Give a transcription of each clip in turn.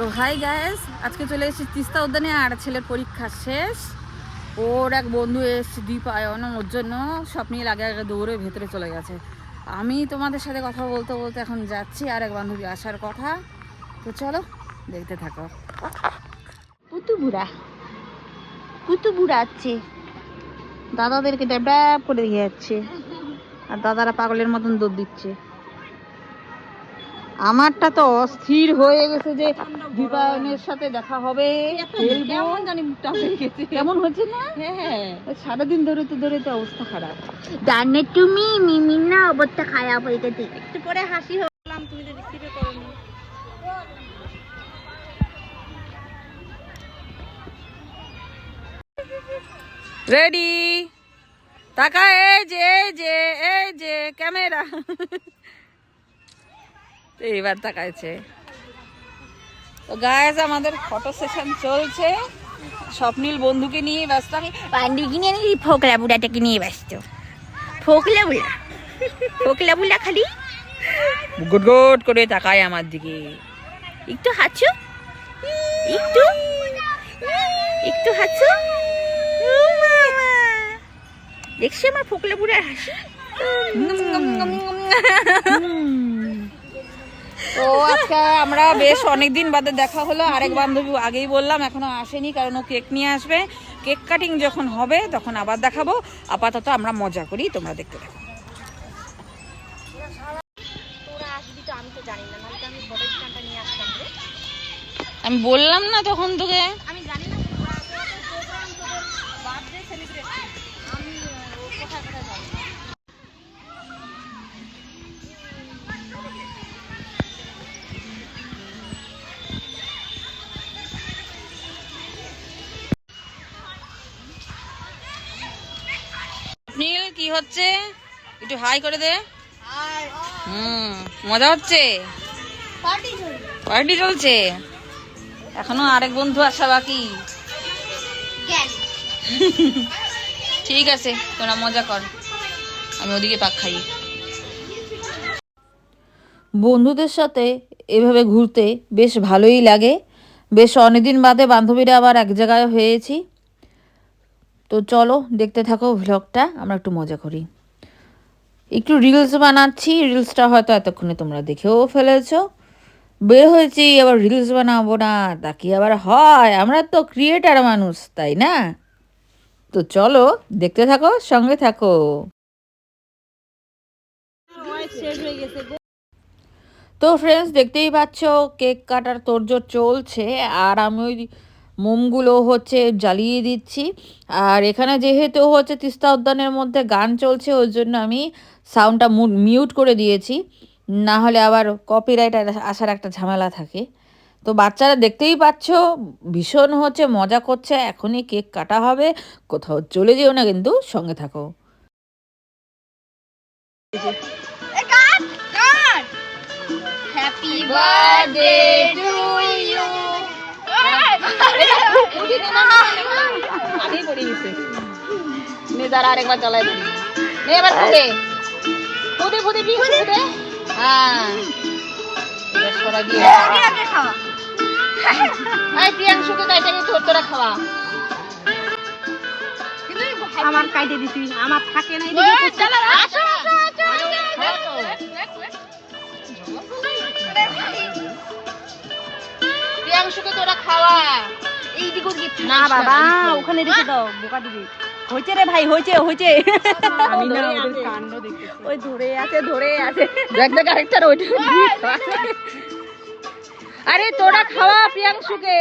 তো high gas আজকে চলে এসেছি তিস্তা উদ্যানে আর ছেলের পরীক্ষা শেষ। ওর এক বন্ধু এসছে দীপায়ন ওর জন্য স্বপ্নিল আগে আগে দৌড়ে ভেতরে চলে গেছে। আমি তোমাদের সাথে কথা বলতে বলতে এখন যাচ্ছি আর এক বান্ধবী আসার কথা। তো চলো, দেখতে থাকো। পুতু বুড়া পুতু বুড়া আছে দাদাদেরকে ড্যাব করে দিয়ে যাচ্ছে। আর দাদারা পাগলের মতন দৌড় দিচ্ছে। আমারটা তো অস্থির হয়ে গেছে যে দীপায়নের সাথে দেখা হবে। কেমন জানি মুখটা হয়ে গেছে। কেমন হচ্ছে না? হ্যাঁ সারাদিন ধরে তো ধরে তো অবস্থা খারাপ। জানে তুমি মিমির না অবস্থা খারাপ হয়ে গেছে। একটু পরে হাসি হলাম তুমি তো রিসিভে করোনি রেডি টাকা এই যে এই যে এই যে ক্যামেরা। এইবার তাকাইছে। তো গায়েস আমাদের ফটো সেশন চলছে। স্বপ্নীল বন্ধুকে নিয়ে ব্যস্ত। আমি পান্ডি কিনে নিয়ে ফোকলা বুড়াটাকে নিয়ে ব্যস্ত। ফোকলা বুড়া? ফোকলা বুড়া খালি? গুড গুড করে তাকায় আমার দিকে। একটু হাঁচু একটু? একটু হাঁচু দেখছি আমার ফোকলা বুড়ার হাসি। তো আজকে আমরা বেশ অনেক দিন বাদে দেখা হলো। আরেক বান্ধবী আগেই বললাম, এখনও আসেনি কারণ ও কেক নিয়ে আসবে। কেক কাটিং যখন হবে, তখন আবার দেখাবো। আপাতত আমরা মজা করি, তোমরা দেখতে তো আমি বললাম না তখন তোকে। আমি জানি না কি হচ্ছে? একটু হাই করে দে। হুম মজা হচ্ছে? পার্টি চলছে। এখনও আরেক বন্ধু আসা বাকি। ঠিক আছে তোরা মজা কর। আমি ওদিকে পাক খাই। বন্ধুদের সাথে এভাবে ঘুরতে বেশ ভালোই লাগে। বেশ অনেকদিন বাদে বান্ধবীরা আবার এক জায়গায় হয়েছি। তো চলো দেখতে থাকো ভ্লগটা আমরা একটু মজা করি। একটু রিলস বানাচ্ছি রিলসটা হয়তো এতক্ষণে তোমরা দেখেও ফেলেছো। বের হয়েছি, আবার রিলস বানাবো না, তা কি আবার হয়? আমরা তো ক্রিয়েটার মানুষ, তাই না? তো চলো দেখতে থাকো, সঙ্গে থাকো। তো ফ্রেন্ডস দেখতেই পাচ্ছ কেক কাটার তোড়জোড় চলছে, আর আমি ওই মোমগুলো হচ্ছে জ্বালিয়ে দিচ্ছি। আর এখানে যেহেতু হচ্ছে তিস্তা উদ্যানের মধ্যে গান চলছে, ওই জন্য আমি সাউন্ডটা মিউট করে দিয়েছি। না হলে আবার কপিরাইট আসার একটা ঝামেলা থাকে। তো বাচ্চারা দেখতেই পাচ্ছ, ভীষণ হচ্ছে মজা করছে, এখনই কেক কাটা হবে, কোথাও চলে যেও না কিন্তু সঙ্গে থাকো। হ্যাপি বার্থডে টু ইউ আগেই পড়ে গেছে নে দাঁড়া আরেকবার চালাই দিবি নে এবার ফুদে ফুদে ফুদে কি ফুদে হ্যাঁ প্রিয়াংশুকে কাইটাকে তোর তোরা খাওয়া আমার কাইটে দিছি আমার থাকে আসো প্রিয়াংশুকে তোরা খাওয়া এইদিকে না, না বাবা ওখানে রেখে দাও বোকা দিবি। হয়েছে রে ভাই হয়েছে হয়েছে আমি না ওদের কাণ্ড দেখতেছি। ওই ধরে আছে ধরে আছে। দেখ দেখ আরেকটার ওইটা। আরে তোরা খাওয়া প্রিয়াংশুকে।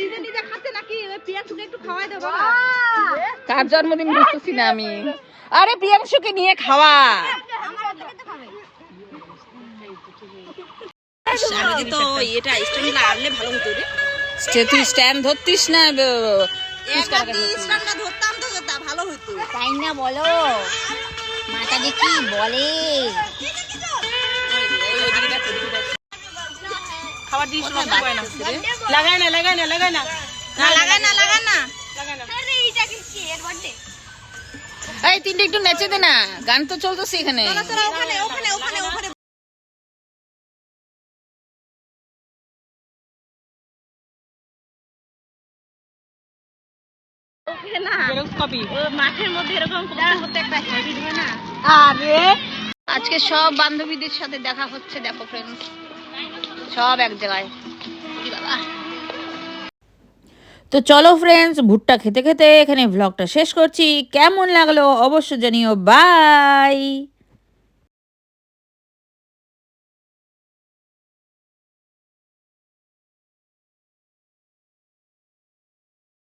নিজে নিজে খাচ্ছে নাকি? একটু খাওয়াই কার জন্মদিন বুঝতেছি না আমি। আরে প্রিয়াংশুকে নিয়ে খাওয়া। আগে তো এটা স্ট্যান্ড লাগলে ভালো হতো রে। সে তুই স্ট্যান্ড ধরতিস না ধরতাম তো ভালো হতো তাই না বলো? মাটা যে বলে। খাবার দিস লাগায় না লাগায় না লাগায় না। না লাগায় না লাগায় না এই তিনটে একটু নেচে দে না। গান তো চলতো সেখানে ওখানে ওখানে ওখানে ওখানে। না। জেরক্স কপি মাঠের মধ্যে এরকম করতে একটা হ্যাবিট হয় না। আরে। আজকে সব বান্ধবীদের সাথে দেখা হচ্ছে দেখো ফ্রেন্ডস সব এক জায়গায়। বাবা। তো চলো ফ্রেন্ডস ভুট্টা খেতে খেতে এখানে ভ্লগটা শেষ করছি। কেমন লাগল অবশ্য জানিও। বাই